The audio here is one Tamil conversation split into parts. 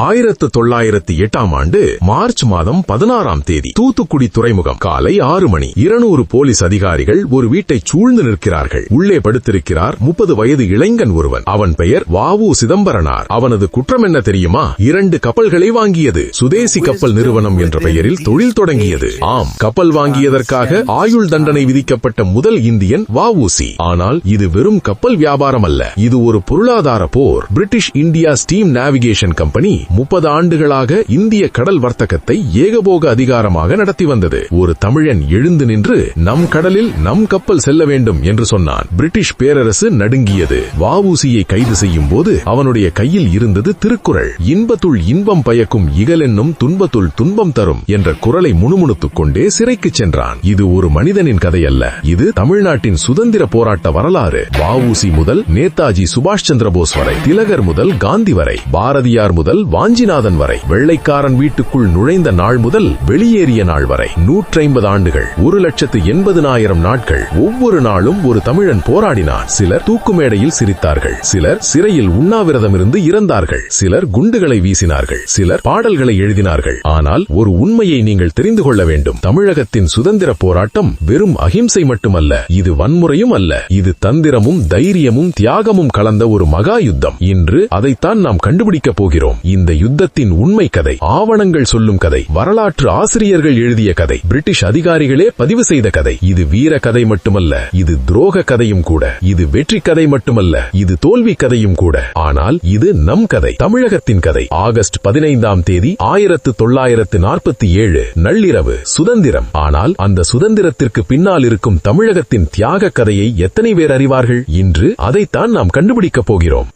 ஆயிரத்து தொள்ளாயிரத்து எட்டாம் ஆண்டு மார்ச் மாதம் பதினாறாம் தேதி தூத்துக்குடி துறைமுகம் காலை ஆறு மணி இருநூறு போலீஸ் அதிகாரிகள் ஒரு வீட்டை சூழ்ந்து நிற்கிறார்கள். உள்ளே படுத்திருக்கிறார் முப்பது வயது இளைஞன் ஒருவன். அவன் பெயர் வாவு சிதம்பரனார். அவனது குற்றம் என்ன தெரியுமா? இரண்டு கப்பல்களை வாங்கியது. சுதேசி கப்பல் நிறுவனம் என்ற பெயரில் தொழில் தொடங்கியது. ஆம் கப்பல் வாங்கியதற்காக ஆயுள் தண்டனை விதிக்கப்பட்ட முதல் இந்தியன் வாவூசி. ஆனால் இது வெறும் கப்பல் வியாபாரம் அல்ல இது ஒரு பொருளாதார போர். British India steam navigation company முப்பது ஆண்டுகளாக இந்திய கடல் வர்த்தகத்தை ஏகபோக அதிகாரமாக நடத்தி வந்தது. ஒரு தமிழன் எழுந்து நின்று நம் கடலில் நம் கப்பல் செல்ல வேண்டும் என்று சொன்னான். பிரிட்டிஷ் பேரரசு நடுங்கியது. வாவூசியை கைது செய்யும் போது அவனுடைய கையில் இருந்தது திருக்குறள். இன்பத்துள் இன்பம் பயக்கும் இகலென்னும் துன்பத்துள் துன்பம் தரும் என்ற குரலை முணுமுணுத்துக் கொண்டே சிறைக்கு சென்றான். இது ஒரு மனிதனின் கதையல்ல. இது தமிழ்நாட்டின் சுதந்திர போராட்ட வரலாறு. வாவூசி முதல் நேதாஜி சுபாஷ் சந்திர போஸ் வரை திலகர் முதல் காந்தி வரை பாரதியார் முதல் வாஞ்சிநாதன் வரை வெள்ளைக்காரன் வீட்டுக்குள் நுழைந்த நாள் முதல் வெளியேறிய நாள் வரை நூற்றைம்பது ஆண்டுகள் ஒரு லட்சத்து எண்பதுனாயிரம் நாட்கள் ஒவ்வொரு நாளும் ஒரு தமிழன் போராடினான். சிலர் தூக்கு மேடையில் சிரித்தார்கள் சிலர் சிறையில் உண்ணாவிரதம் இருந்து இறந்தார்கள் சிலர் குண்டுகளை வீசினார்கள் சிலர் பாடல்களை எழுதினார்கள். ஆனால் ஒரு உண்மையை நீங்கள் தெரிந்து கொள்ள வேண்டும். தமிழகத்தின் சுதந்திர போராட்டம் வெறும் அகிம்சை மட்டுமல்ல இது வன்முறையும் அல்ல. இது தந்திரமும் தைரியமும் தியாகமும் கலந்த ஒரு மகா யுத்தம். இன்று அதைத்தான் நாம் கண்டுபிடிக்கப் போகிறோம். இந்த யுத்தத்தின் உண்மை கதை ஆவணங்கள் சொல்லும் கதை வரலாற்று ஆசிரியர்கள் எழுதிய கதை பிரிட்டிஷ் அதிகாரிகளே பதிவு செய்த கதை. இது வீர கதை மட்டுமல்ல இது துரோக கதையும் கூட இது வெற்றி கதை மட்டுமல்ல இது தோல்வி கதையும் கூட. ஆனால் இது நம் கதை தமிழகத்தின் கதை. ஆகஸ்ட் பதினைந்தாம் தேதி ஆயிரத்து தொள்ளாயிரத்து நாற்பத்தி ஏழு நள்ளிரவு சுதந்திரம். ஆனால் அந்த சுதந்திரத்திற்கு பின்னால் இருக்கும் தமிழகத்தின் தியாக கதையை எத்தனை பேர் அறிவார்கள்? இன்று அதைத்தான் நாம் கண்டுபிடிக்கப் போகிறோம்.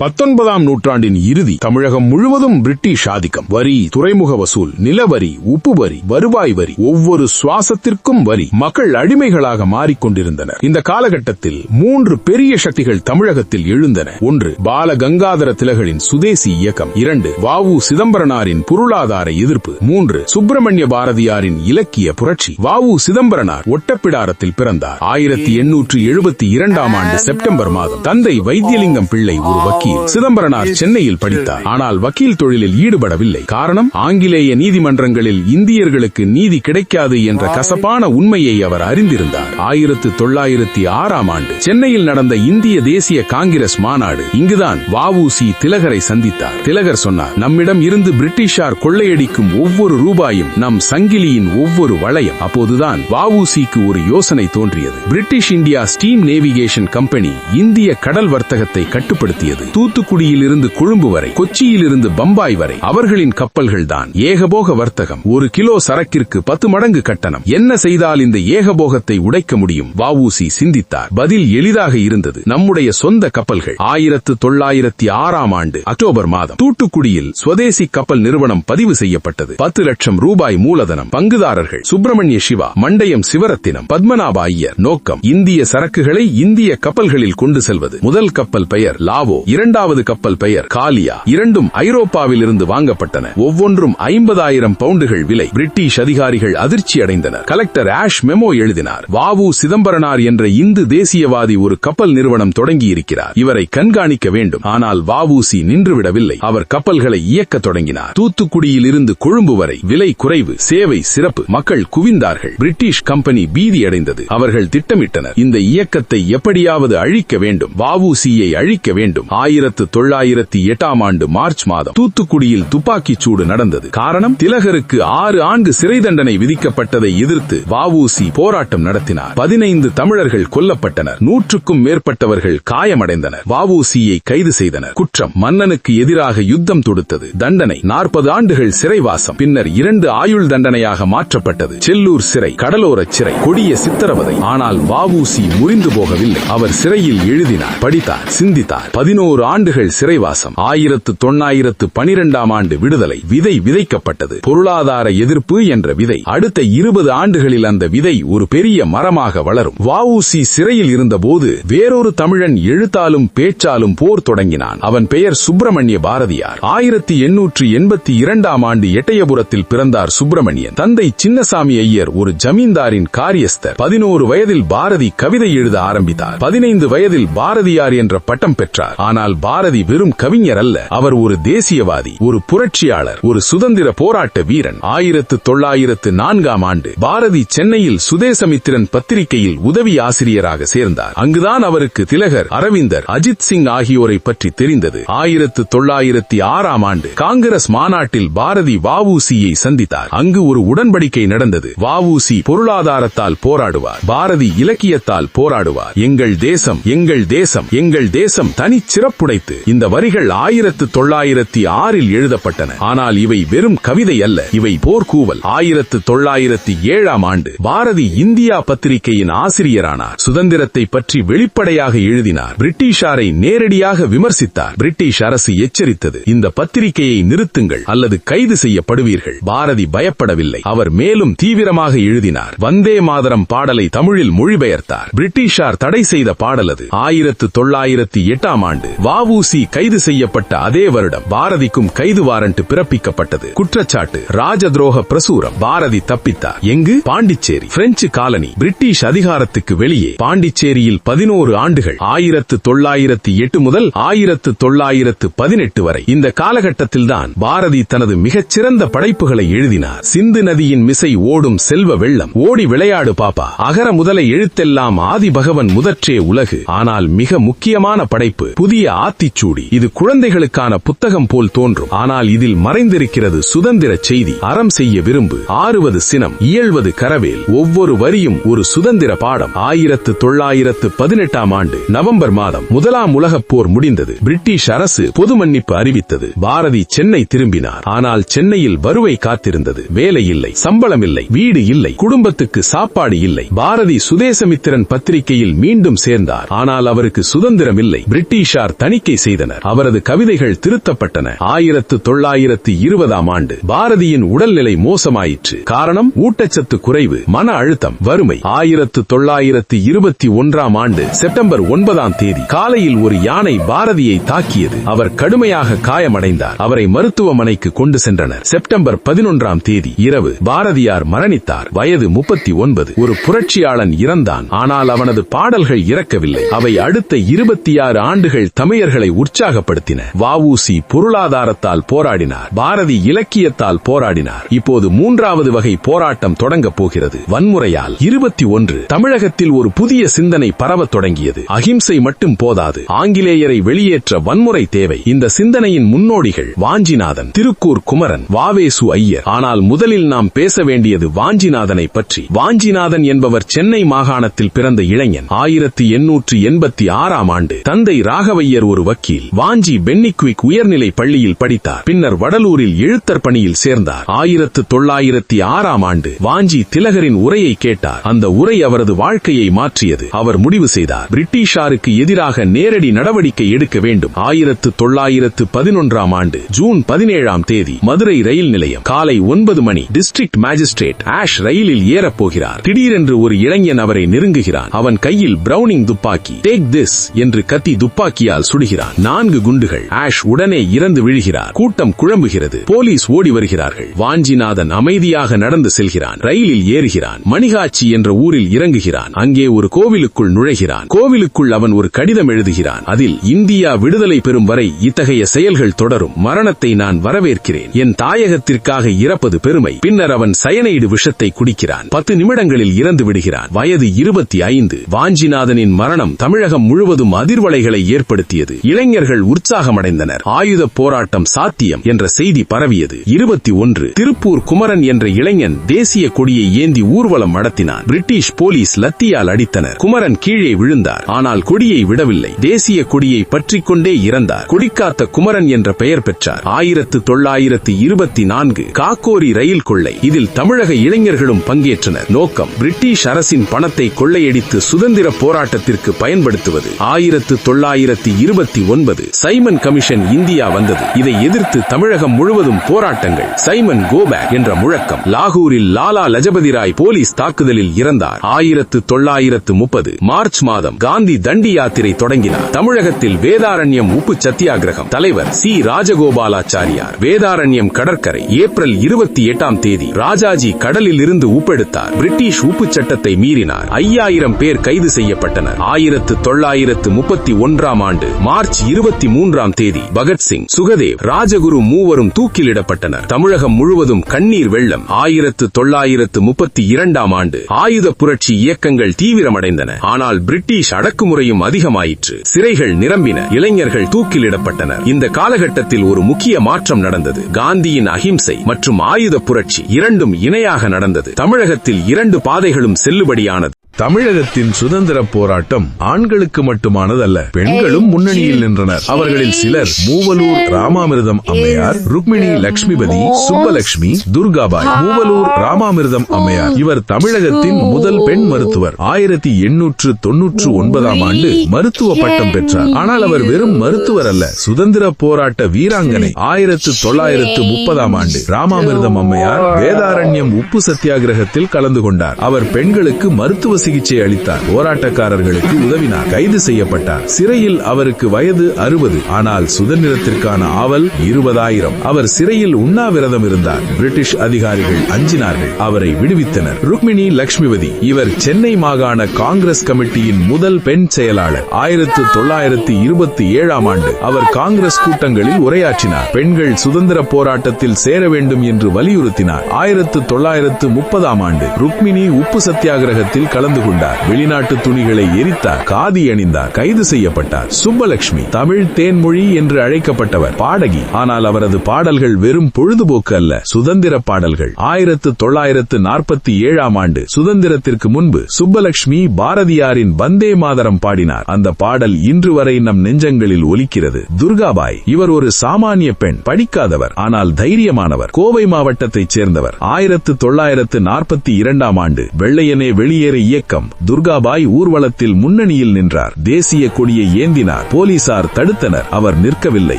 பத்தொன்பதாம் நூற்றாண்டின் இறுதி தமிழகம் முழுவதும் பிரிட்டிஷ் ஆதிக்கம். வரி துறைமுக வசூல் நிலவரி உப்பு வரி வருவாய் வரி ஒவ்வொரு சுவாசத்திற்கும் வரி மக்கள் அடிமைகளாக மாறிக்கொண்டிருந்தனர். இந்த காலகட்டத்தில் மூன்று பெரிய சக்திகள் தமிழகத்தில் எழுந்தன. ஒன்று பால கங்காதர திலகரின் சுதேசி இயக்கம். இரண்டு வாவு சிதம்பரனாரின் பொருளாதார எதிர்ப்பு. மூன்று சுப்பிரமணிய பாரதியாரின் இலக்கிய புரட்சி. வாவு சிதம்பரனார் ஒட்டப்பிடாரத்தில் பிறந்தார். ஆயிரத்தி எண்ணூற்று எழுபத்தி இரண்டாம் ஆண்டு செப்டம்பர் மாதம். தந்தை வைத்தியலிங்கம் பிள்ளை ஒரு வக்கீல் சிதம்பரனார் சென்னையில் படித்தார். ஆனால் வக்கீல் தொழிலில் ஈடுபடவில்லை. காரணம் ஆங்கிலேய நீதிமன்றங்களில் இந்தியர்களுக்கு நீதி கிடைக்காது என்ற கசப்பான உண்மையை அவர் அறிந்திருந்தார். ஆயிரத்து தொள்ளாயிரத்தி ஆறாம் ஆண்டு சென்னையில் நடந்த இந்திய தேசிய காங்கிரஸ் மாநாடு இங்குதான் வஉசி திலகரை சந்தித்தார். திலகர் சொன்னார் நம்மிடம் இருந்து பிரிட்டிஷார் கொள்ளையடிக்கும் ஒவ்வொரு ரூபாயும் நம் சங்கிலியின் ஒவ்வொரு வளையம். அப்போதுதான் வஉசிக்கு ஒரு யோசனை தோன்றியது. British India steam navigation company இந்திய கடல் வர்த்தகத்தை கட்டுப்படுத்தியது. தூத்துக்குடியில் இருந்து கொழும்பு வரை கொச்சியில் இருந்து பம்பாய் வரை அவர்களின் கப்பல்கள் தான் ஏகபோக வர்த்தகம். ஒரு கிலோ சரக்கிற்கு பத்து மடங்கு கட்டணம். என்ன செய்தால் இந்த ஏகபோகத்தை உடைக்க முடியும்? வாவூசி சிந்தித்தார். பதில் எளிதாக இருந்தது. நம்முடைய சொந்த கப்பல்கள். ஆயிரத்து தொள்ளாயிரத்தி ஆறாம் ஆண்டு அக்டோபர் மாதம் தூத்துக்குடியில் சுவதேசி கப்பல் நிறுவனம் பதிவு செய்யப்பட்டது. பத்து லட்சம் ரூபாய் மூலதனம். பங்குதாரர்கள் சுப்பிரமணிய சிவா மண்டயம் சிவரத்தினம் பத்மநாப ஐயர் நோக்கம் இந்திய சரக்குகளை இந்திய கப்பல்களில் கொண்டு செல்வது. முதல் கப்பல் பெயர் லாவோ. இரண்டு இரண்டாவது கப்பல் பெயர் காலியா. இரண்டும் ஐரோப்பாவில் இருந்து வாங்கப்பட்டன. ஒவ்வொன்றும் ஐம்பதாயிரம் பவுண்டுகள் விலை. பிரிட்டிஷ் அதிகாரிகள் அதிர்ச்சி அடைந்தனர். கலெக்டர் ஆஷ் மெமோ எழுதினார். வாவு சிதம்பரனார் என்ற இந்து தேசியவாதி ஒரு கப்பல் நிறுவனம் தொடங்கியிருக்கிறார். இவரை கண்காணிக்க வேண்டும். ஆனால் வாவூசி நின்றுவிடவில்லை. அவர் கப்பல்களை இயக்க தொடங்கினார். தூத்துக்குடியில் இருந்து கொழும்பு வரை விலை குறைவு சேவை சிறப்பு மக்கள் குவிந்தார்கள். பிரிட்டிஷ் கம்பெனி பீதியடைந்தது அவர்கள் திட்டமிட்டனர். இந்த இயக்கத்தை எப்படியாவது அழிக்க வேண்டும். வஉசியை அழிக்க வேண்டும். ஆயிரத்து தொள்ளாயிரத்தி எட்டாம் ஆண்டு மார்ச் மாதம் தூத்துக்குடியில் துப்பாக்கிச் சூடு நடந்தது. காரணம் திலகருக்கு ஆறு ஆண்டு சிறை தண்டனை விதிக்கப்பட்டதை எதிர்த்து வாவூசி போராட்டம் நடத்தினார். பதினைந்து தமிழர்கள் கொல்லப்பட்டனர். நூற்றுக்கும் மேற்பட்டவர்கள் காயமடைந்தனர். வாவூசியை கைது செய்தனர். குற்றம் மன்னனுக்கு எதிராக யுத்தம் தொடுத்தது. தண்டனை நாற்பது ஆண்டுகள் சிறைவாசம். பின்னர் இரண்டு ஆயுள் தண்டனையாக மாற்றப்பட்டது. செல்லூர் சிறை கடலோர சிறை கொடிய சித்திரவதை. ஆனால் வாவூசி முறிந்து போகவில்லை. அவர் சிறையில் எழுதினார் படித்தார் சிந்தித்தார். பதினோரு ஆண்டுகள் சிறைவாசம் ஆயிரத்து தொள்ளாயிரத்து பனிரெண்டாம் ஆண்டு விடுதலை விதை விதைக்கப்பட்டது. பொருளாதார எதிர்ப்பு என்ற விதை. அடுத்த இருபது ஆண்டுகளில் அந்த விதை ஒரு பெரிய மரமாக வளரும். வஉசி சிறையில் இருந்தபோது வேறொரு தமிழன் எழுத்தாலும் பேச்சாலும் போர் தொடங்கினான். அவன் பெயர் சுப்பிரமணிய பாரதியார். ஆயிரத்தி எண்ணூற்று எண்பத்தி இரண்டாம் ஆண்டு எட்டயபுரத்தில் பிறந்தார் சுப்பிரமணியன். தந்தை சின்னசாமி ஐயர் ஒரு ஜமீன்தாரின் காரியஸ்தர். பதினோரு வயதில் பாரதி கவிதை எழுத ஆரம்பித்தார். பதினைந்து வயதில் பாரதியார் என்ற பட்டம் பெற்றார். ஆனால் ஆனால் பாரதி வெறும் கவிஞர் அல்ல. அவர் ஒரு தேசியவாதி ஒரு புரட்சியாளர் ஒரு சுதந்திர போராட்ட வீரன். ஆயிரத்து தொள்ளாயிரத்து நான்காம் ஆண்டு பாரதி சென்னையில் சுதேசமித்திரன் பத்திரிகையில் உதவி ஆசிரியராக சேர்ந்தார். அங்குதான் அவருக்கு திலகர் அரவிந்தர் அஜித் சிங் ஆகியோரை பற்றி தெரிந்தது. ஆயிரத்து தொள்ளாயிரத்தி ஆறாம் ஆண்டு காங்கிரஸ் மாநாட்டில் பாரதி வஉசியை சந்தித்தார். அங்கு ஒரு உடன்படிக்கை நடந்தது. வஉசி பொருளாதாரத்தால் போராடுவார். பாரதி இலக்கியத்தால் போராடுவார். எங்கள் தேசம் எங்கள் தேசம் எங்கள் தேசம் தனிச்சிறப்பு சிறப்புடைத்து இந்த வரிகள் ஆயிரத்து தொள்ளாயிரத்தி ஆறில் எழுதப்பட்டன. ஆனால் இவை வெறும் கவிதை அல்ல. இவை போர்க்கூவல். ஆயிரத்து தொள்ளாயிரத்தி ஏழாம் ஆண்டு பாரதி இந்தியா பத்திரிகையின் ஆசிரியரானார். சுதந்திரத்தை பற்றி வெளிப்படையாக எழுதினார். பிரிட்டிஷாரை நேரடியாக விமர்சித்தார். பிரிட்டிஷ் அரசு எச்சரித்தது. இந்த பத்திரிகையை நிறுத்துங்கள் அல்லது கைது செய்யப்படுவீர்கள். பாரதி பயப்படவில்லை. அவர் மேலும் தீவிரமாக எழுதினார். வந்தே மாதரம் பாடலை தமிழில் மொழிபெயர்த்தார். பிரிட்டிஷார் தடை செய்த பாடல் அது. ஆயிரத்து தொள்ளாயிரத்தி எட்டாம் ஆண்டு வஉசி கைது செய்யப்பட்ட அதே வருடம் பாரதிக்கும் கைது வாரண்ட் பிறப்பிக்கப்பட்டது. குற்றச்சாட்டு ராஜதுரோக பிரசுரம். பாரதி தப்பித்தார். எங்கு? பாண்டிச்சேரி. பிரெஞ்சு காலனி பிரிட்டிஷ் அதிகாரத்துக்கு வெளியே. பாண்டிச்சேரியில் பதினோரு ஆண்டுகள் ஆயிரத்து தொள்ளாயிரத்து எட்டு முதல் ஆயிரத்து தொள்ளாயிரத்து பதினெட்டு வரை. இந்த காலகட்டத்தில்தான் பாரதி தனது மிகச்சிறந்த படைப்புகளை எழுதினார். சிந்து நதியின் மிசை ஓடும் செல்வ வெள்ளம். ஓடி விளையாடு பாப்பா. அகர முதலை எழுத்தெல்லாம் ஆதி பகவன் முதற்றே உலகு. ஆனால் மிக முக்கியமான படைப்பு புதிய ஆத்திச்சூடி. இது குழந்தைகளுக்கான புத்தகம் போல் தோன்றும். ஆனால் இதில் மறைந்திருக்கிறது சுதந்திர செய்தி. அறம் செய்ய விரும்பு. ஆறுவது சினம். இயல்வது கரவேல். ஒவ்வொரு வரியும் ஒரு சுதந்திர பாடம். ஆயிரத்து தொள்ளாயிரத்து பதினெட்டாம் ஆண்டு நவம்பர் மாதம் முதலாம் உலகப் போர் முடிந்தது. பிரிட்டிஷ் அரசு பொது மன்னிப்பு அறிவித்தது. பாரதி சென்னை திரும்பினார். ஆனால் சென்னையில் வருவை காத்திருந்தது. வேலை இல்லை. சம்பளம் இல்லை. வீடு இல்லை. குடும்பத்துக்கு சாப்பாடு இல்லை. பாரதி சுதேசமித்திரன் பத்திரிகையில் மீண்டும் சேர்ந்தார். ஆனால் அவருக்கு சுதந்திரம் இல்லை. பிரிட்டிஷார் தணிக்கை செய்தனர். அவரது கவிதைகள் திருத்தப்பட்டன. ஆயிரத்து தொள்ளாயிரத்து இருபதாம் ஆண்டு பாரதியின் உடல்நிலை மோசமாயிற்று. காரணம் ஊட்டச்சத்து குறைவு மன அழுத்தம் வறுமை. ஆயிரத்து தொள்ளாயிரத்து இருபத்தி ஒன்றாம் ஆண்டு செப்டம்பர் ஒன்பதாம் தேதி காலையில் ஒரு யானை பாரதியை தாக்கியது. அவர் கடுமையாக காயமடைந்தார். அவரை மருத்துவமனைக்கு கொண்டு சென்றனர். செப்டம்பர் பதினொன்றாம் தேதி இரவு பாரதியார் மரணித்தார். வயது முப்பத்தி ஒன்பது. ஒரு புரட்சியாளன் இறந்தான். ஆனால் அவனது பாடல்கள் இறக்கவில்லை. அவை அடுத்த இருபத்தி ஆறு ஆண்டுகள் தமிழ் தமிழர்களை உற்சாகப்படுத்தின. வஉசி பொருளாதாரத்தால் போராடினார். பாரதி இலக்கியத்தால் போராடினார். இப்போது மூன்றாவது வகை போராட்டம் தொடங்கப் போகிறது. வன்முறையால் இருபத்தி ஒன்று தமிழகத்தில் ஒரு புதிய சிந்தனை பரவத் தொடங்கியது. அகிம்சை மட்டும் போதாது. ஆங்கிலேயரை வெளியேற்ற வன்முறை தேவை. இந்த சிந்தனையின் முன்னோடிகள் வாஞ்சிநாதன் திருக்கூர் குமரன் வாவேசு ஐயர். ஆனால் முதலில் நாம் பேச வேண்டியது வாஞ்சிநாதனை பற்றி. வாஞ்சிநாதன் என்பவர் சென்னை மாகாணத்தில் பிறந்த இளைஞன். ஆயிரத்தி எண்ணூற்று எண்பத்தி ஆறாம் ஆண்டு தந்தை ராகவையர் ஒரு வக்கீல். வாஞ்சி பென்னிக்விக் உயர்நிலை பள்ளியில் படித்தார். பின்னர் வடலூரில் எழுத்தர் பணியில் சேர்ந்தார். ஆயிரத்து தொள்ளாயிரத்தி ஆறாம் ஆண்டு வாஞ்சி திலகரின் உரையை கேட்டார். அந்த உரை அவரது வாழ்க்கையை மாற்றியது. அவர் முடிவு செய்தார். பிரிட்டிஷாருக்கு எதிராக நேரடி நடவடிக்கை எடுக்க வேண்டும். ஆயிரத்து தொள்ளாயிரத்து பதினொன்றாம் ஆண்டு ஜூன் பதினேழாம் தேதி மதுரை ரயில் நிலையம் காலை ஒன்பது மணி டிஸ்ட்ரிக்ட் மேஜிஸ்ட்ரேட் ஆஷ் ரயிலில் ஏறப்போகிறார். திடீரென்று ஒரு இளைஞன் அவரை நெருங்குகிறான். அவன் கையில் பிரவுனிங் துப்பாக்கி. டேக் திஸ் என்று கத்தி துப்பாக்கியால் சுடுகிறான் நான்கு குண்டுகள். ஆஷ் உடனே இறந்து விழுகிறார். கூட்டம் குழம்புகிறது. போலீஸ் ஓடி வருகிறார்கள். வாஞ்சிநாதன் அமைதியாக நடந்து செல்கிறான். ரயிலில் ஏறுகிறான். மணிகாட்சி என்ற ஊரில் இறங்குகிறான். அங்கே ஒரு கோவிலுக்குள் நுழைகிறான். கோவிலுக்குள் அவன் ஒரு கடிதம் எழுதுகிறான். அதில் இந்தியா விடுதலை பெறும் வரை இத்தகைய செயல்கள் தொடரும். மரணத்தை நான் வரவேற்கிறேன். என் தாயகத்திற்காக இறப்பது பெருமை. பின்னர் அவன் சயனைடு விஷத்தை குடிக்கிறான். பத்து நிமிடங்களில் இறந்து விடுகிறான். வயது இருபத்தி ஐந்து. வாஞ்சிநாதனின் மரணம் தமிழகம் முழுவதும் அதிர்வலைகளை ஏற்படுத்தியது. இளைஞர்கள் உற்சாகமடைந்தனர். ஆயுத போராட்டம் சாத்தியம் என்ற செய்தி பரவியது. இருபத்தி ஒன்று திருப்பூர் குமரன் என்ற இளைஞன் தேசிய கொடியை ஏந்தி ஊர்வலம் நடத்தினான். பிரிட்டிஷ் போலீஸ் லத்தியால் அடித்தனர். குமரன் கீழே விழுந்தார். ஆனால் கொடியை விடவில்லை. தேசிய கொடியை பற்றிக் கொண்டே இறந்தார். கொடிக்காத்த குமரன் என்ற பெயர் பெற்றார். ஆயிரத்து தொள்ளாயிரத்து இருபத்தி நான்கு காக்கோரி ரயில் கொள்ளை. இதில் தமிழக இளைஞர்களும் பங்கேற்றனர். நோக்கம் பிரிட்டிஷ் அரசின் பணத்தை கொள்ளையடித்து சுதந்திர போராட்டத்திற்கு பயன்படுத்துவது. ஆயிரத்து தொள்ளாயிரத்து இருபத்தி ஒன்பது. சைமன் கமிஷன் இந்தியா வந்தது. இதை எதிர்த்து தமிழகம் முழுவதும் போராட்டங்கள். சைமன் கோபேக் என்ற முழக்கம். லாகூரில் லாலா லஜபதி ராய் போலீஸ் தாக்குதலில் இறந்தார். ஆயிரத்து தொள்ளாயிரத்து முப்பது. மார்ச் மாதம் காந்தி தண்டி யாத்திரை தொடங்கினார். தமிழகத்தில் வேதாரண்யம் உப்பு சத்தியாகிரகம் தலைவர் சி. ராஜகோபாலாச்சாரியார் வேதாரண்யம் கடற்கரை ஏப்ரல் இருபத்தி எட்டாம் தேதி ராஜாஜி கடலில் இருந்து உப்பெடுத்தார். பிரிட்டிஷ் உப்பு சட்டத்தை மீறினார். ஐயாயிரம் பேர் கைது செய்யப்பட்டனர். ஆயிரத்து தொள்ளாயிரத்து முப்பத்தி ஒன்றாம் ஆண்டு மார்ச் இருபத்தி மூன்றாம் தேதி பகத்சிங் சுகதேவ் ராஜகுரு மூவரும் தூக்கிலிடப்பட்டனர். தமிழகம் முழுவதும் கண்ணீர் வெள்ளம். ஆயிரத்து தொள்ளாயிரத்து முப்பத்தி இரண்டாம் ஆண்டு ஆயுத புரட்சி இயக்கங்கள் தீவிரமடைந்தன. ஆனால் பிரிட்டிஷ் அடக்குமுறையும் அதிகமாயிற்று. சிறைகள் நிரம்பின. இளைஞர்கள் தூக்கிலிடப்பட்டனர். இந்த காலகட்டத்தில் ஒரு முக்கிய மாற்றம் நடந்தது. காந்தியின் அகிம்சை மற்றும் ஆயுத புரட்சி இரண்டும் இணையாக நடந்தது. தமிழகத்தில் இரண்டு பாதைகளும் செல்லுபடியானது. தமிழகத்தின் சுதந்திர போராட்டம் ஆண்களுக்கு மட்டுமானதல்ல பெண்களும் முன்னணியில் நின்றனர். அவர்களில் சிலர் மூவலூர் ராமாமிர்தம் அம்மையார் ருக்மிணி லட்சுமிபதி சுப்பலட்சுமி துர்காபாய் மூவலூர் ராமாமிர்தம் அம்மையார். இவர் தமிழகத்தின் முதல் பெண் மருத்துவர். ஆயிரத்தி எண்ணூற்று தொன்னூற்று ஒன்பதாம் ஆண்டு மருத்துவ பட்டம் பெற்றார். ஆனால் அவர் வெறும் மருத்துவர் அல்ல சுதந்திர போராட்ட வீராங்கனை. ஆயிரத்து தொள்ளாயிரத்து முப்பதாம் ஆண்டு ராமாமிர்தம் அம்மையார் வேதாரண்யம் உப்பு சத்தியாகிரகத்தில் கலந்து கொண்டார். அவர் பெண்களுக்கு மருத்துவ சிகிச்சை அளித்தார். போராட்டக்காரர்களுக்கு உதவினார். கைது செய்யப்பட்டார். சிறையில் அவருக்கு வயது அறுபது. ஆனால் சுதந்திரத்திற்கான ஆவல் இருபதாயிரம். அவர் சிறையில் உண்ணாவிரதம் இருந்தார். பிரிட்டிஷ் அதிகாரிகள் அஞ்சினார்கள். அவரை விடுவித்தனர். ருக்மிணி லட்சுமிபதி இவர் சென்னை மாகாண காங்கிரஸ் கமிட்டியின் முதல் பெண் செயலாளர். ஆயிரத்து தொள்ளாயிரத்து இருபத்தி ஏழாம் ஆண்டு அவர் காங்கிரஸ் கூட்டங்களில் உரையாற்றினார். பெண்கள் சுதந்திர போராட்டத்தில் சேர வேண்டும் என்று வலியுறுத்தினார். ஆயிரத்து தொள்ளாயிரத்து முப்பதாம் ஆண்டு ருக்மிணி உப்பு சத்தியாகிரகத்தில் கலந்து கொண்டார். வெளிநாட்டு துணிகளை எரித்தார். காதி அணிந்தார். கைது செய்யப்பட்டார். சுப்பலட்சுமி தமிழ் தேன்மொழி என்று அழைக்கப்பட்டவர். பாடகி. ஆனால் அவரது பாடல்கள் வெறும் பொழுதுபோக்கு அல்ல. சுதந்திர பாடல்கள். ஆயிரத்து தொள்ளாயிரத்து நாற்பத்தி ஏழாம் ஆண்டு சுதந்திரத்திற்கு முன்பு சுப்பலட்சுமி பாரதியாரின் வந்தே மாதரம் பாடினார். அந்த பாடல் இன்று வரை நம் நெஞ்சங்களில் ஒலிக்கிறது. துர்காபாய் இவர் ஒரு சாமானிய பெண். படிக்காதவர். ஆனால் தைரியமானவர். கோவை மாவட்டத்தைச் சேர்ந்தவர். ஆயிரத்து தொள்ளாயிரத்து நாற்பத்தி இரண்டாம் ஆண்டு வெள்ளையனே வெளியேறு இயக்கம் துர்காபாய் ஊர்வலத்தில் முன்னணியில் நின்றார். தேசிய கொடியை ஏந்தினார். போலீசார் தடுத்தனர். அவர் நிற்கவில்லை.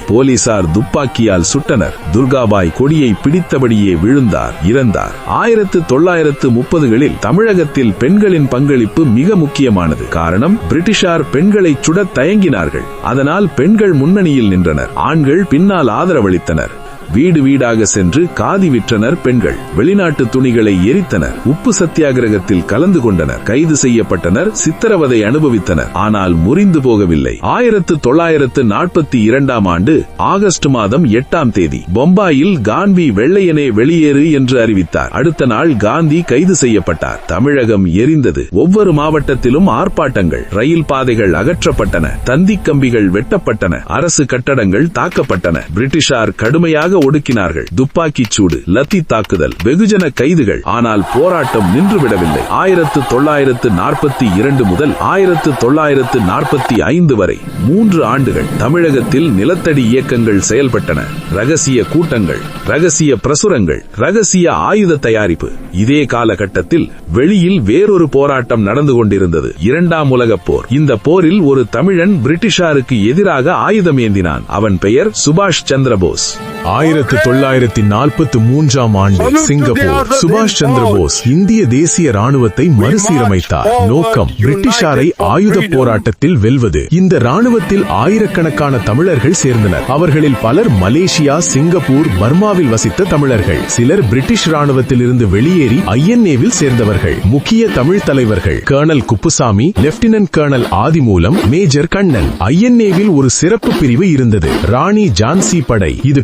போலீசார் துப்பாக்கியால் சுட்டனர். துர்காபாய் கொடியை பிடித்தபடியே விழுந்தார் இறந்தார். ஆயிரத்து தொள்ளாயிரத்து முப்பதுகளில் தமிழகத்தில் பெண்களின் பங்களிப்பு மிக முக்கியமானது. காரணம் பிரிட்டிஷார் பெண்களை சுட தயங்கினார்கள். அதனால் பெண்கள் முன்னணியில் நின்றனர். ஆண்கள் பின்னால் ஆதரவளித்தனர். வீடு வீடாக சென்று காதி விற்றனர் பெண்கள். வெளிநாட்டு துணிகளை எரித்தனர். உப்பு சத்தியாகிரகத்தில் கலந்து கொண்டனர். கைது செய்யப்பட்டனர். சித்திரவதை அனுபவித்தனர். ஆனால் முறிந்து போகவில்லை. ஆயிரத்து தொள்ளாயிரத்து நாற்பத்தி இரண்டாம் ஆண்டு ஆகஸ்ட் மாதம் எட்டாம் தேதி பொம்பாயில் காந்தி வெள்ளையனே வெளியேறு என்று அறிவித்தார். அடுத்த நாள் காந்தி கைது செய்யப்பட்டார். தமிழகம் எரிந்தது. ஒவ்வொரு மாவட்டத்திலும் ஆர்ப்பாட்டங்கள் ரயில் பாதைகள் அகற்றப்பட்டன. தந்தி கம்பிகள் வெட்டப்பட்டன. அரசு கட்டடங்கள் தாக்கப்பட்டன. பிரிட்டிஷார் கடுமையாக ஒடுக்கினார்கள். துப்பாக்கிச் சூடு லத்தி தாக்குதல் வெகுஜன கைதுகள். ஆனால் போராட்டம் நின்றுவிடவில்லை. ஆயிரத்து தொள்ளாயிரத்து நாற்பத்தி இரண்டு முதல் ஆயிரத்து தொள்ளாயிரத்து நாற்பத்தி ஐந்து வரை மூன்று ஆண்டுகள் தமிழகத்தில் நிலத்தடி இயக்கங்கள் செயல்பட்டன. ரகசிய கூட்டங்கள் ரகசிய பிரசுரங்கள் ரகசிய ஆயுத தயாரிப்பு. இதே காலகட்டத்தில் வெளியில் வேறொரு போராட்டம் நடந்து கொண்டிருந்தது. இரண்டாம் உலகப் போர். இந்த போரில் ஒரு தமிழன் பிரிட்டிஷாருக்கு எதிராக ஆயுதம் ஏந்தினான் அவன் பெயர் சுபாஷ் சந்திரபோஸ் ஆயிரத்தி தொள்ளாயிரத்தி நாற்பத்தி மூன்றாம் ஆண்டு சிங்கப்பூர் சுபாஷ் சந்திர போஸ் இந்திய தேசிய ராணுவத்தை மறுசீரமைத்தார். நோக்கம் பிரிட்டிஷாரை ஆயுத போராட்டத்தில் வெல்வது. இந்த ராணுவத்தில் ஆயிரக்கணக்கான தமிழர்கள் சேர்ந்தனர். அவர்களில் பலர் மலேசியா சிங்கப்பூர் பர்மாவில் வசித்த தமிழர்கள். சிலர் பிரிட்டிஷ் ராணுவத்தில் இருந்து வெளியேறி ஐஎன்ஏவில் சேர்ந்தவர்கள். முக்கிய தமிழ் தலைவர்கள் colonel Kuppusamy lieutenant colonel Adhimoolam major Kannan. ஐஎன்ஏவில் ஒரு சிறப்பு பிரிவு இருந்தது. ராணி ஜான்சி படை. இது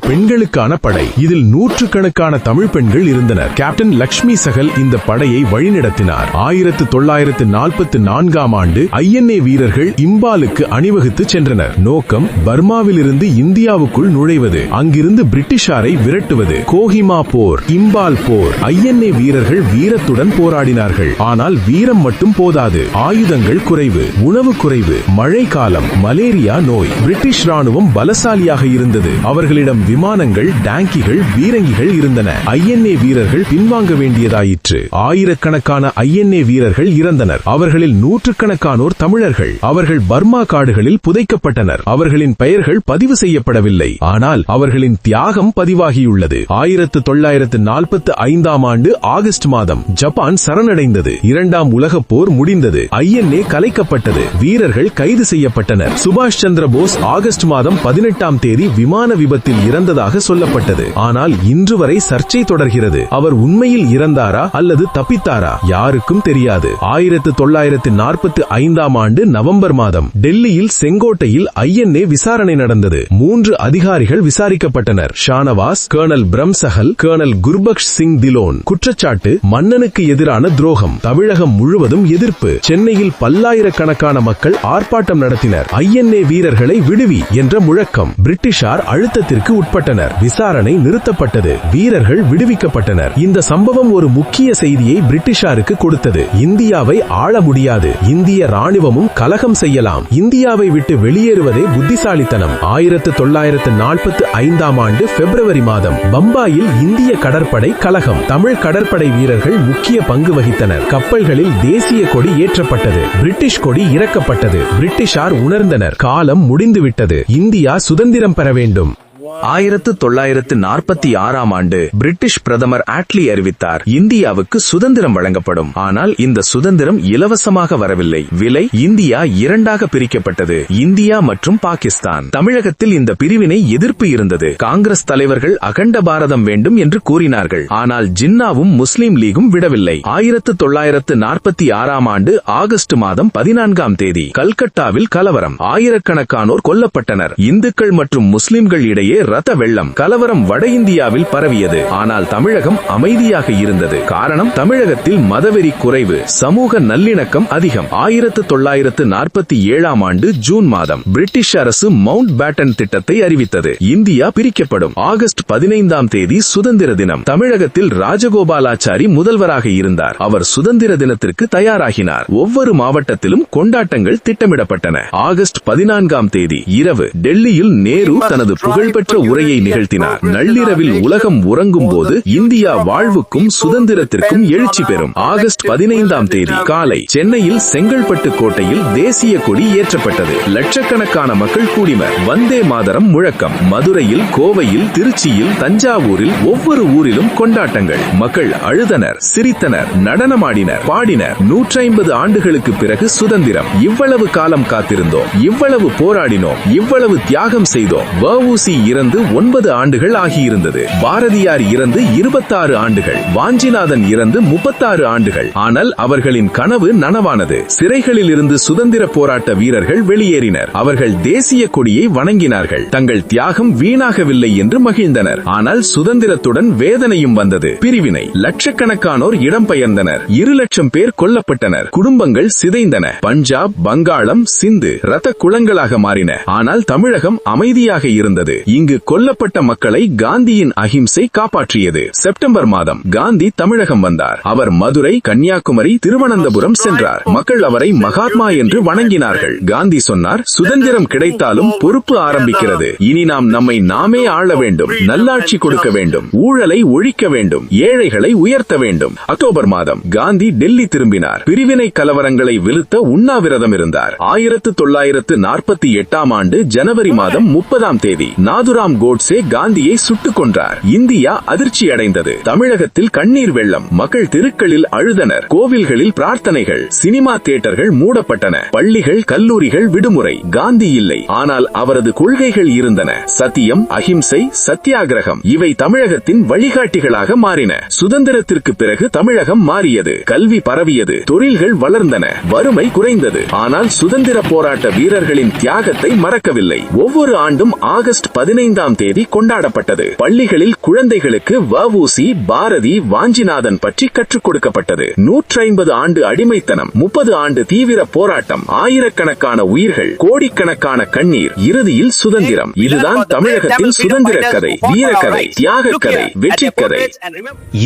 பெண்களுக்கான படை. இதில் நூற்றுக்கணக்கான தமிழ் பெண்கள் இருந்தனர். கேப்டன் லக்ஷ்மி சகல் இந்த படையை வழிநடத்தினார். ஆயிரத்து தொள்ளாயிரத்து நாற்பத்தி நான்காம் ஆண்டு ஐஎன்ஏ வீரர்கள் இம்பாலுக்கு அணிவகுத்து சென்றனர். நோக்கம் பர்மாவிலிருந்து இந்தியாவுக்குள் நுழைவது. அங்கிருந்து பிரிட்டிஷாரை விரட்டுவது. கோஹிமா போர் இம்பால் போர். ஐஎன்ஏ வீரர்கள் வீரத்துடன் போராடினார்கள். ஆனால் வீரம் மட்டும் போதாது. ஆயுதங்கள் குறைவு உணவு குறைவு மழை காலம் மலேரியா நோய். பிரிட்டிஷ் ராணுவம் பலசாலியாக இருந்தது. அவர்களிடம் விமானங்கள் டேங்கிகள் பீரங்கிகள் இருந்தன. ஐஎன்ஏ வீரர்கள் பின்வாங்க வேண்டியதாயிற்று. ஆயிரக்கணக்கான ஐஎன்ஏ வீரர்கள் இறந்தனர். அவர்களில் நூற்றுக்கணக்கானோர் தமிழர்கள். அவர்கள் பர்மா காடுகளில் புதைக்கப்பட்டனர். அவர்களின் பெயர்கள் பதிவு செய்யப்படவில்லை. ஆனால் அவர்களின் தியாகம் பதிவாகியுள்ளது. ஆயிரத்து தொள்ளாயிரத்து நாற்பத்தி ஐந்தாம் ஆண்டு ஆகஸ்ட் மாதம் ஜப்பான் சரணடைந்தது. இரண்டாம் உலகப் போர் முடிந்தது. ஐஎன்ஏ கலைக்கப்பட்டது. வீரர்கள் கைது செய்யப்பட்டனர். சுபாஷ் சந்திர போஸ் ஆகஸ்ட் மாதம் பதினெட்டாம் தேதி விமான விபத்தில் இறந்ததாக சொல்லப்பட்டது. ஆனால் இன்று வரை சர்ச்சை தொடர்கிறது. அவர் உண்மையில் இறந்தாரா அல்லது தப்பித்தாரா? யாருக்கும் தெரியாது. ஆயிரத்து தொள்ளாயிரத்து நாற்பத்தி ஐந்தாம் ஆண்டு நவம்பர் மாதம் டெல்லியில் செங்கோட்டையில் ஐஎன்ஏ விசாரணை நடந்தது. மூன்று அதிகாரிகள் விசாரிக்கப்பட்டனர். Shahnawaz colonel Prem Sahgal colonel Gurbaksh Singh Dhillon. குற்றச்சாட்டு மன்னனுக்கு எதிரான துரோகம். தமிழகம் முழுவதும் எதிர்ப்பு. சென்னையில் பல்லாயிரக்கணக்கான மக்கள் ஆர்ப்பாட்டம் நடத்தினர். ஐஎன்ஏ வீரர்களை விடுவி என்ற முழக்கம். பிரிட்டிஷார் அழுத்தத்திற்கு உட்பட்டனர். விசாரணை நிறுத்தப்பட்டது. வீரர்கள் விடுவிக்கப்பட்டனர். இந்த சம்பவம் ஒரு முக்கிய செய்தியை பிரிட்டிஷாருக்கு கொடுத்தது. இந்தியாவை ஆள முடியாது. இந்திய ராணுவமும் கலகம் செய்யலாம். இந்தியாவை விட்டு வெளியேறுவதே புத்திசாலித்தனம். ஆயிரத்து தொள்ளாயிரத்து நாற்பத்தி ஐந்தாம் ஆண்டு பிப்ரவரி மாதம் பம்பாயில் இந்திய கடற்படை கலகம். தமிழ் கடற்படை வீரர்கள் முக்கிய பங்கு வகித்தனர். கப்பல்களில் தேசிய கொடி ஏற்றப்பட்டது. பிரிட்டிஷ் கொடி இறக்கப்பட்டது. பிரிட்டிஷார் உணர்ந்தனர். காலம் முடிந்துவிட்டது. இந்தியா சுதந்திரம் பெற வேண்டும். ஆயிரத்து தொள்ளாயிரத்து நாற்பத்தி ஆறாம் ஆண்டு பிரிட்டிஷ் பிரதமர் ஆட்லி அறிவித்தார் இந்தியாவுக்கு சுதந்திரம் வழங்கப்படும். ஆனால் இந்த சுதந்திரம் இலவசமாக வரவில்லை. விலை இந்தியா இரண்டாக பிரிக்கப்பட்டது இந்தியா மற்றும் பாகிஸ்தான். தமிழகத்தில் இந்த பிரிவினை எதிர்ப்பு இருந்தது. காங்கிரஸ் தலைவர்கள் அகண்ட பாரதம் வேண்டும் என்று கூறினார்கள். ஆனால் ஜின்னாவும் முஸ்லீம் லீகும் விடவில்லை. ஆயிரத்து தொள்ளாயிரத்து நாற்பத்தி ஆறாம் ஆண்டு ஆகஸ்ட் மாதம் பதினான்காம் தேதி கல்கட்டாவில் கலவரம். ஆயிரக்கணக்கானோர் கொல்லப்பட்டனர். இந்துக்கள் மற்றும் முஸ்லிம்கள் இடையே ரத்த வெள்ளம் கலவரம் வட இந்தியாவில் பரவியது. ஆனால் தமிழகம் அமைதியாக இருந்தது. காரணம் தமிழகத்தில் மதவெறி குறைவு சமூக நல்லிணக்கம் அதிகம். ஆயிரத்து தொள்ளாயிரத்து நாற்பத்தி ஏழாம் ஆண்டு ஜூன் மாதம் பிரிட்டிஷ் அரசு மவுண்ட் பேட்டன் திட்டத்தை அறிவித்தது. இந்தியா பிரிக்கப்படும். ஆகஸ்ட் பதினைந்தாம் தேதி சுதந்திர தினம். தமிழகத்தில் ராஜகோபாலாச்சாரி முதல்வராக இருந்தார். அவர் சுதந்திர தினத்திற்கு தயாராகினார். ஒவ்வொரு மாவட்டத்திலும் கொண்டாட்டங்கள் திட்டமிடப்பட்டன. ஆகஸ்ட் பதினான்காம் தேதி இரவு டெல்லியில் நேரு தனது புகழ்பெற்ற உரையை நிகழ்த்தினார். நள்ளிரவில் உலகம் உறங்கும் போது இந்தியா வாழ்வுக்கும் சுதந்திரத்திற்கும் எழுச்சி பெறும். ஆகஸ்ட் பதினைந்தாம் தேதி காலை சென்னையில் செங்கல்பட்டு கோட்டையில் தேசிய கொடி ஏற்றப்பட்டது. லட்சக்கணக்கான மக்கள் கூடினர். வந்தே மாதரம் முழக்கம். மதுரையில் கோவையில் திருச்சியில் தஞ்சாவூரில் ஒவ்வொரு ஊரிலும் கொண்டாட்டங்கள். மக்கள் அழுதனர் சிரித்தனர் நடனமாடினர் பாடினர். நூற்றி ஐம்பது ஆண்டுகளுக்கு பிறகு சுதந்திரம். இவ்வளவு காலம் காத்திருந்தோம். இவ்வளவு போராடினோம். இவ்வளவு தியாகம் செய்தோம். வஉசி இறந்து ஒன்பது ஆண்டுகள் ஆகியிருந்தது. பாரதியார் இறந்து இருபத்தாறு ஆண்டுகள். வாஞ்சிநாதன் இறந்து முப்பத்தாறு ஆண்டுகள். ஆனால் அவர்களின் கனவு நனவானது. சிறைகளில் இருந்து சுதந்திர போராட்ட வீரர்கள் வெளியேறினர். அவர்கள் தேசிய கொடியை வணங்கினார்கள். தங்கள் தியாகம் வீணாகவில்லை என்று மகிழ்ந்தனர். ஆனால் சுதந்திரத்துடன் வேதனையும் வந்தது. பிரிவினை. லட்சக்கணக்கானோர் இடம்பெயர்ந்தனர். இரு லட்சம் பேர் கொல்லப்பட்டனர். குடும்பங்கள் சிதைந்தன. பஞ்சாப் பங்காளம் சிந்து ரத்த குளங்களாக மாறின. ஆனால் தமிழகம் அமைதியாக இருந்தது. இங்கு கொல்லப்பட்ட மக்களை காந்தியின் அகிம்சை காப்பாற்றியது. செப்டம்பர் மாதம் காந்தி தமிழகம் வந்தார். அவர் மதுரை கன்னியாகுமரி திருவனந்தபுரம் சென்றார். மக்கள் அவரை மகாத்மா என்று வணங்கினார்கள். காந்தி சொன்னார் சுதந்திரம் கிடைத்தாலும் பொறுப்பு ஆரம்பிக்கிறது. இனி நாம் நம்மை நாமே ஆள வேண்டும். நல்லாட்சி கொடுக்க வேண்டும். ஊழலை ஒழிக்க வேண்டும். ஏழைகளை உயர்த்த வேண்டும். அக்டோபர் மாதம் காந்தி டெல்லி திரும்பினார். பிரிவினை கலவரங்களை விழுத்த உண்ணாவிரதம் இருந்தார். ஆயிரத்து தொள்ளாயிரத்து நாற்பத்தி எட்டாம் ஆண்டு ஜனவரி மாதம் முப்பதாம் தேதி நாதுராம் கோட்ஸே காந்தியை சுட்டுக் கொன்றார். இந்தியா அதிர்ச்சி அடைந்தது. தமிழகத்தில் கண்ணீர் வெள்ளம். மக்கள் தெருக்களில் அழுதனர். கோவில்களில் பிரார்த்தனைகள். சினிமா தியேட்டர்கள் மூடப்பட்டன. பள்ளிகள் கல்லூரிகள் விடுமுறை. காந்தி இல்லை. ஆனால் அவரது கொள்கைகள் இருந்தன. சத்தியம் அஹிம்சை சத்தியாகிரகம் இவை தமிழகத்தின் வழிகாட்டிகளாக மாறின. சுதந்திரத்திற்கு பிறகு தமிழகம் மாறியது. கல்வி பரவியது. தொழில்கள் வளர்ந்தன. வறுமை குறைந்தது. ஆனால் சுதந்திர போராட்ட வீரர்களின் தியாகத்தை மறக்கவில்லை. ஒவ்வொரு ஆண்டும் ஆகஸ்ட் பதினைந்து பதினைந்தாம் தேதி கொண்டாடப்பட்டது. பள்ளிகளில் குழந்தைகளுக்கு வஉசி பாரதி வாஞ்சிநாதன் பற்றி கற்றுக் கொடுக்கப்பட்டது. நூற்றி ஐம்பது ஆண்டு அடிமைத்தனம் முப்பது ஆண்டு தீவிர போராட்டம் ஆயிரக்கணக்கான உயிர்கள் கோடிக்கணக்கான கண்ணீர் இறுதியில் சுதந்திரம். இதுதான் தமிழகத்தின் சுதந்திர கதை வீரக்கதை தியாக கதை வெற்றி கதை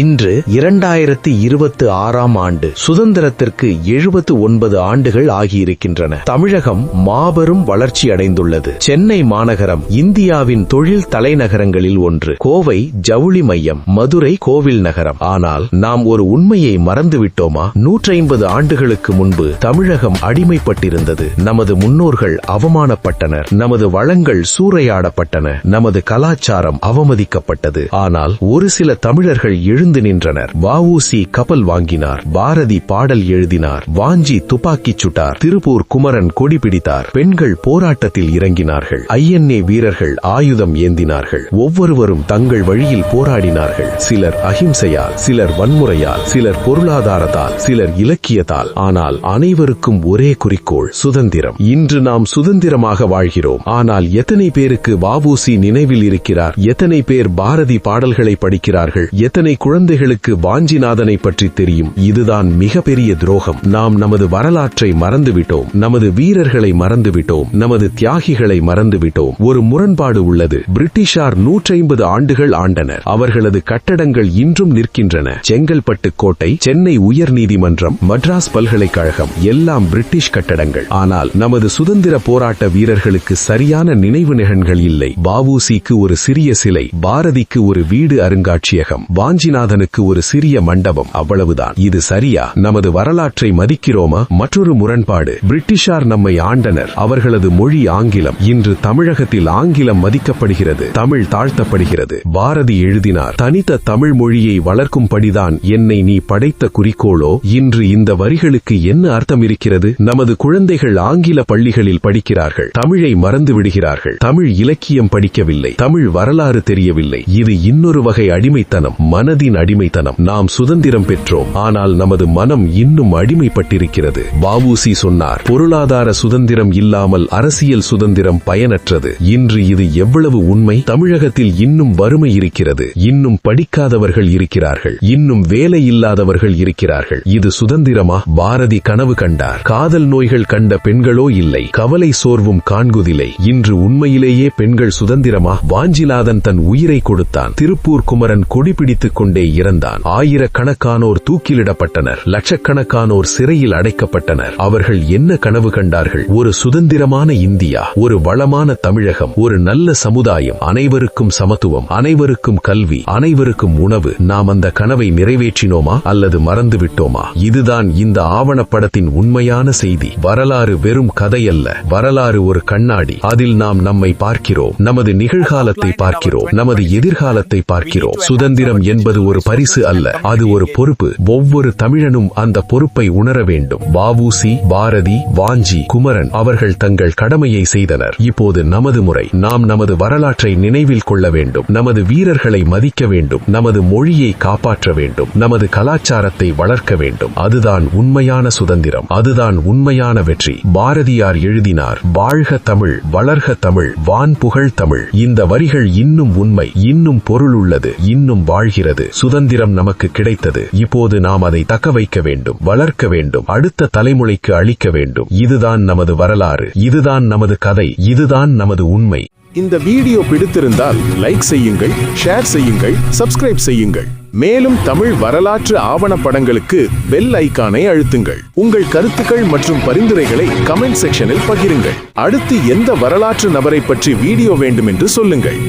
இன்று இரண்டாயிரத்தி இருபத்தி ஆறாம் ஆண்டு சுதந்திரத்திற்கு எழுபத்து ஒன்பது ஆண்டுகள் ஆகியிருக்கின்றன. தமிழகம் மாபெரும் வளர்ச்சி அடைந்துள்ளது சென்னை மாநகரம் இந்தியாவின் தொழில் தலைநகரங்களில் ஒன்று. கோவை ஜவுளி மையம் மதுரை கோவில் நகரம். ஆனால் நாம் ஒரு உண்மையை மறந்துவிட்டோமா? நூற்றி ஐம்பது ஆண்டுகளுக்கு முன்பு தமிழகம் அடிமைப்பட்டிருந்தது. நமது முன்னோர்கள் அவமானப்பட்டனர். நமது வளங்கள் சூறையாடப்பட்டன. நமது கலாச்சாரம் அவமதிக்கப்பட்டது. ஆனால் ஒரு சில தமிழர்கள் எழுந்து நின்றனர். வஉசி கப்பல் வாங்கினார். பாரதி பாடல் எழுதினார். வாஞ்சி துப்பாக்கிச் சுட்டார். திருப்பூர் குமரன் கொடி பிடித்தார். பெண்கள் போராட்டத்தில் இறங்கினார்கள். ஐஎன்ஏ வீரர்கள் ஆயுத ஆயுதம் ஏந்தினார்கள். ஒவ்வொருவரும் தங்கள் வழியில் போராடினார்கள். சிலர் அகிம்சையால் சிலர் வன்முறையால் சிலர் பொருளாதாரத்தால் சிலர் இலக்கியத்தால். ஆனால் அனைவருக்கும் ஒரே குறிக்கோள் சுதந்திரம். இன்று நாம் சுதந்திரமாக வாழ்கிறோம். ஆனால் எத்தனை பேருக்கு வாவூசி நினைவில் இருக்கிறார்? எத்தனை பேர் பாரதி பாடல்களை படிக்கிறார்கள்? எத்தனை குழந்தைகளுக்கு வாஞ்சிநாதனை பற்றி தெரியும்? இதுதான் மிகப்பெரிய துரோகம். நாம் நமது வரலாற்றை மறந்துவிட்டோம். நமது வீரர்களை மறந்துவிட்டோம். நமது தியாகிகளை மறந்துவிட்டோம். ஒரு முரண்பாடு உள்ளது பிரிட்டிஷார் 150 ஆண்டுகள் ஆண்டனர். அவர்களது கட்டடங்கள் இன்றும் நிற்கின்றன. செங்கல்பட்டு கோட்டை சென்னை உயர்நீதிமன்றம் மட்ராஸ் பல்கலைக்கழகம் எல்லாம் பிரிட்டிஷ் கட்டடங்கள். ஆனால் நமது சுதந்திர போராட்ட வீரர்களுக்கு சரியான நினைவு நிகழ்கள் இல்லை. பாவூசிக்கு ஒரு சிறிய சிலை பாரதிக்கு ஒரு வீடு அருங்காட்சியகம் வாஞ்சிநாதனுக்கு ஒரு சிறிய மண்டபம். அவ்வளவுதான். இது சரியா? நமது வரலாற்றை மதிக்கிறோமா? மற்றொரு முரண்பாடு. பிரிட்டிஷார் நம்மை ஆண்டனர். அவர்களது மொழி ஆங்கிலம். இன்று தமிழகத்தில் ஆங்கிலம் மதிக்க மதிக்கப்படுகிறது தமிழ் தாழ்த்தப்படுகிறது. பாரதி எழுதினார் தனித்த தமிழ் மொழியை வளர்க்கும்படிதான் என்னை நீ படைத்த குறிக்கோளோ? இன்று இந்த வரிகளுக்கு என்ன அர்த்தம் இருக்கிறது நமது குழந்தைகள் ஆங்கில பள்ளிகளில் படிக்கிறார்கள். தமிழை மறந்து விடுகிறார்கள். தமிழ் இலக்கியம் படிக்கவில்லை. தமிழ் வரலாறு தெரியவில்லை. இது இன்னொரு வகை அடிமைத்தனம். மனதின் அடிமைத்தனம். நாம் சுதந்திரம் பெற்றோம். ஆனால் நமது மனம் இன்னும் அடிமைப்பட்டிருக்கிறது. வஉசி சொன்னார் பொருளாதார சுதந்திரம் இல்லாமல் அரசியல் சுதந்திரம் பயனற்றது. இன்று இது எவ்வளவு உண்மை தமிழகத்தில் இன்னும் வறுமை இருக்கிறது. இன்னும் படிக்காதவர்கள் இருக்கிறார்கள். இன்னும் வேலை இல்லாதவர்கள் இருக்கிறார்கள். இது சுதந்திரமா? பாரதி கனவு கண்டார். காதல் நோய்கள் கண்ட பெண்களோ இல்லை. கவலை சோர்வும் காண்குதிலை. இன்று உண்மையிலேயே பெண்கள் சுதந்திரமா? வாஞ்சிநாதன் தன் உயிரை கொடுத்தான். திருப்பூர் குமரன் கொடி பிடித்துக் கொண்டே இறந்தான். ஆயிரக்கணக்கானோர் தூக்கிலிடப்பட்டனர். லட்சக்கணக்கானோர் சிறையில் அடைக்கப்பட்டனர். அவர்கள் என்ன கனவு கண்டார்கள்? ஒரு சுதந்திரமான இந்தியா ஒரு வளமான தமிழகம் ஒரு நல்ல சமுதாயம் அனைவருக்கும் சமத்துவம் அனைவருக்கும் கல்வி அனைவருக்கும் உணவு நாம் அந்த கனவை நிறைவேற்றினோமா அல்லது மறந்து விட்டோமா இதுதான் இந்த ஆவணப்படத்தின் உண்மையான செய்தி. வரலாறு வெறும் கதையல்ல வரலாறு ஒரு கண்ணாடி. அதில் நாம் நம்மை பார்க்கிறோம். நமது நிகழ்காலத்தை பார்க்கிறோம். நமது எதிர்காலத்தை பார்க்கிறோம். சுதந்திரம் என்பது ஒரு பரிசு அல்ல. அது ஒரு பொறுப்பு. ஒவ்வொரு தமிழனும் அந்த பொறுப்பை உணர வேண்டும். வாவூசி பாரதி வாஞ்சி குமரன் அவர்கள் தங்கள் கடமையை செய்தனர். இப்போது நமது முறை. நாம் நமது வரலாற்றை நினைவில் கொள்ள வேண்டும். நமது வீரர்களை மதிக்க வேண்டும். நமது மொழியை காப்பாற்ற வேண்டும். நமது கலாச்சாரத்தை வளர்க்க வேண்டும். அதுதான் உண்மையான சுதந்திரம். அதுதான் உண்மையான வெற்றி. பாரதியார் எழுதினார் வாழ்க தமிழ் வளர்க தமிழ் வான் புகழ் தமிழ். இந்த வரிகள் இன்னும் உண்மை இன்னும் பொருள் உள்ளது இன்னும் வாழ்கிறது. சுதந்திரம் நமக்கு கிடைத்தது. இப்போது நாம் அதை தக்க வைக்க வேண்டும் வளர்க்க வேண்டும். அடுத்த தலைமுறைக்கு அளிக்க வேண்டும். இதுதான் நமது வரலாறு. இதுதான் நமது கதை. இதுதான் நமது உண்மை. இந்த வீடியோ பிடித்திருந்தால் லைக் செய்யுங்கள் ஷேர் செய்யுங்கள் சப்ஸ்கிரைப் செய்யுங்கள். மேலும் தமிழ் வரலாற்று ஆவணப்படங்களுக்கு பெல் ஐக்கானை அழுத்துங்கள். உங்கள் கருத்துக்கள் மற்றும் பரிந்துரைகளை கமெண்ட் செக்ஷனில் பகிருங்கள். அடுத்து எந்த வரலாற்று நபரை பற்றி வீடியோ வேண்டும் என்று சொல்லுங்கள்.